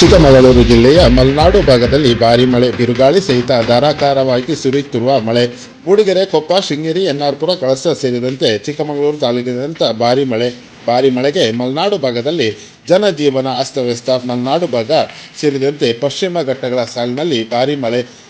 ಚಿಕ್ಕಮಗಳೂರು ಜಿಲ್ಲೆಯ ಮಲೆನಾಡು ಭಾಗದಲ್ಲಿ ಭಾರಿ ಮಳೆ, ಬಿರುಗಾಳಿ ಸಹಿತ ಧಾರಾಕಾರವಾಗಿ ಸುರಿಯುತ್ತಿರುವ ಮಳೆ. ಮೂಡಿಗೆರೆ, ಕೊಪ್ಪ, ಶೃಂಗೇರಿ, ಎನ್ಆರ್ಪುರ, ಕಳಸ ಸೇರಿದಂತೆ ಚಿಕ್ಕಮಗಳೂರು ತಾಲೂಕಿನಾದ್ಯಂತ ಭಾರಿ ಮಳೆ. ಭಾರಿ ಮಳೆಗೆ ಮಲೆನಾಡು ಭಾಗದಲ್ಲಿ ಜನಜೀವನ ಅಸ್ತವ್ಯಸ್ತ. ಮಲೆನಾಡು ಭಾಗ ಸೇರಿದಂತೆ ಪಶ್ಚಿಮ ಘಟ್ಟಗಳ ಸಾಲಿನಲ್ಲಿ ಭಾರಿ ಮಳೆ.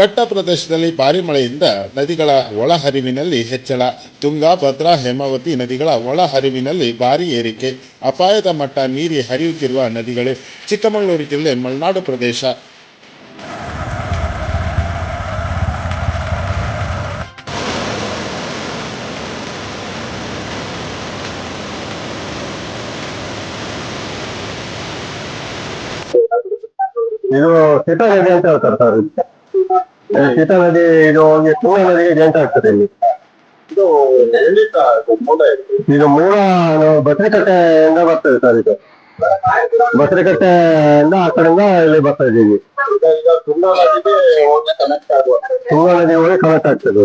ಘಟ್ಟ ಪ್ರದೇಶದಲ್ಲಿ ಭಾರಿ ಮಳೆಯಿಂದ ನದಿಗಳ ಒಳಹರಿವಿನಲ್ಲಿ ಹೆಚ್ಚಳ. ತುಂಗಾ, ಭದ್ರಾ, ಹೇಮಾವತಿ ನದಿಗಳ ಒಳಹರಿವಿನಲ್ಲಿ ಭಾರಿ ಏರಿಕೆ. ಅಪಾಯದ ಮಟ್ಟ ಮೀರಿ ಹರಿಯುತ್ತಿರುವ ನದಿಗಳೇ ಚಿಕ್ಕಮಗಳೂರು ಜಿಲ್ಲೆ ಮಲೆನಾಡು ಪ್ರದೇಶ. ಇದು ಅಂತ ಹೇಳ್ತಾರೆ ಸರ್ ಸಿತ ನದಿ ಇದು ಹೋಗಿ ತುಂಗ ನದಿಗೆ ಆಗ್ತದೆ ಇಲ್ಲಿ ಇದು ಇದು? ಮೂಲ ಬಸರಿಕಟ್ಟೆಯಿಂದ ಬರ್ತದೆ ಸರ್ ಇದು ಬಸರಿಕಟ್ಟೆಯಿಂದ ಆ ಕಡೆಯಿಂದ ಇಲ್ಲಿ ಬರ್ತಾ ಇದ್ದೀವಿ ತುಂಗಾ ನದಿಗೆ ಹೋಗಿ ಕನೆಕ್ಟ್ ಆಗುವ ತುಂಗಾ ನದಿ ಹೋಗಿ ಕನೆಕ್ಟ್ ಆಗ್ತದೆ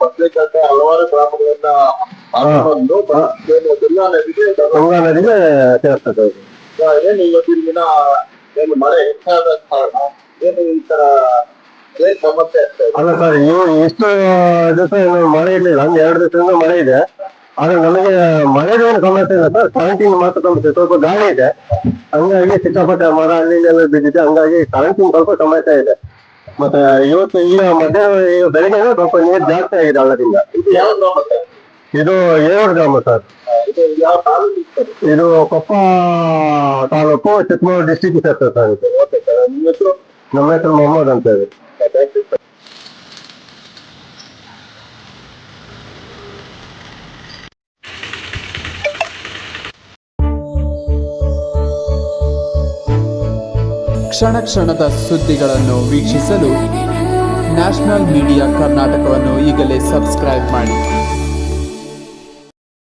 ಬಸಳೆಕಟ್ಟೆ ಹಲವಾರು ಗ್ರಾಮಗಳಿಂದ ಬಂದು ತುಂಗಾ ನದಿಗೆ ತುಂಗ ನದಿಗೆ ಸೇರ್ತದೆ ಏನು ಇವತ್ತಿನ ದಿನ ಏನು ಮಳೆ ಹೆಚ್ಚಾದ ಕಾರಣ ಏನು ಈ ತರ ಏನ್ ಸಮಸ್ಯೆ ಆಗ್ತಾ ಇದೆ. ಅಲ್ಲ ಸರ್ ಇವು ಇಷ್ಟು ದಿವಸ ಏನು ಮಳೆ ಇರ್ಲಿಲ್ಲ ಒಂದು ಎರಡು ದಿವಸದಿಂದ ಮಳೆ ಇದೆ. ಆದ್ರೆ ನಮಗೆ ಏನು ಸಮಸ್ಯೆ ಇಲ್ಲ ಸರ್. ಕರೆಂಟಿನ ಮಾತ್ರ ಸಮಸ್ಯೆ ಸ್ವಲ್ಪ ಗಾಳಿ ಇದೆ. ಹಂಗಾಗಿ ಸಿಕ್ಕಾಪಟ್ಟೆ ಮರ ಅಲ್ಲಿ ಇಲ್ಲಿ ಎಲ್ಲ ಬಿದ್ದಿದೆ. ಹಂಗಾಗಿ ಕರೆಂಟಿನ ಸ್ವಲ್ಪ ಸಮಸ್ಯೆ ಇದೆ. ಮತ್ತೆ ಇವತ್ತು ಈಗ ಮಧ್ಯ ಬೆಳಿಗ್ಗೆ ಸ್ವಲ್ಪ ನೀರು ಜಾಸ್ತಿ ಆಗಿದೆ ಅಲ್ಲದಿಂದ. ಇದು ಯಾವ ಗ್ರಾಮ ಸರ್? ಇದು ಏಳು ಗ್ರಾಮ ಸರ್. ಇದು ಯಾವ ತಾಲೂಕು ಸರ್? ಇದು ಕೊಪ್ಪ ತಾಲೂಕು ಚಿಕ್ಕಮಗಳೂರು ಡಿಸ್ಟಿಕ್ ಸೇರ್ತದೆ ಸರ್ ಇದು. ಓಕೆ ಸರ್ ನಿಮ್ಮ ಹೆಸರು? ನಮ್ಮ ಹೆಸರು ಮೊಹಮ್ಮದ್ ಅಂತ ಹೇಳಿ ಕ್ಷಣ ಕ್ಷಣದ ಸುದ್ದಿಗಳನ್ನು ವೀಕ್ಷಿಸಲು ನ್ಯಾಷನಲ್ ಮೀಡಿಯಾ ಕರ್ನಾಟಕವನ್ನು ಈಗಲೇ ಸಬ್ಸ್ಕ್ರೈಬ್ ಮಾಡಿ.